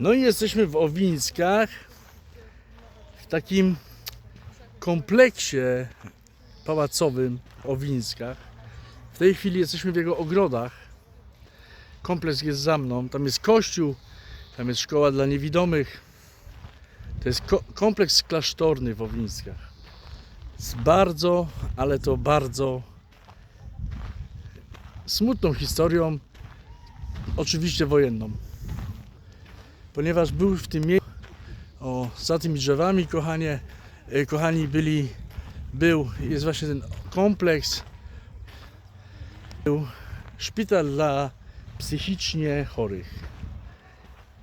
No i jesteśmy w Owińskach, w takim kompleksie pałacowym w Owińskach. W tej chwili jesteśmy w jego ogrodach. Kompleks jest za mną. Tam jest kościół, tam jest szkoła dla niewidomych. To jest ko- kompleks klasztorny w Owińskach. Z bardzo, ale to bardzo smutną historią, oczywiście wojenną. Ponieważ był w tym miejscu, o, za tymi drzewami, kochanie, e, kochani, byli, był, jest właśnie ten kompleks, był szpital dla psychicznie chorych.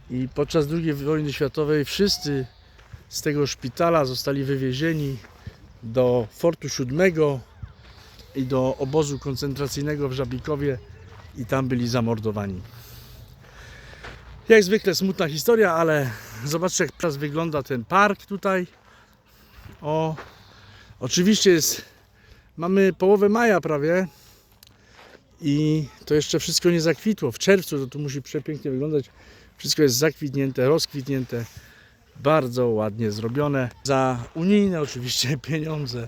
I podczas II wojny światowej wszyscy z tego szpitala zostali wywiezieni do Fortu Siódmego i do obozu koncentracyjnego w Żabikowie i tam byli zamordowani. Jak zwykle smutna historia, ale zobaczcie jak teraz wygląda ten park tutaj. O, oczywiście jest, mamy połowę maja prawie i to jeszcze wszystko nie zakwitło. W czerwcu to tu musi przepięknie wyglądać. Wszystko jest zakwitnięte, rozkwitnięte. Bardzo ładnie zrobione. Za unijne oczywiście pieniądze.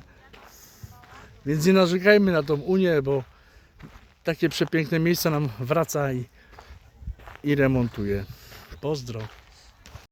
Więc nie narzekajmy na tą Unię, bo takie przepiękne miejsca nam wraca i, i remontuje. Pozdro.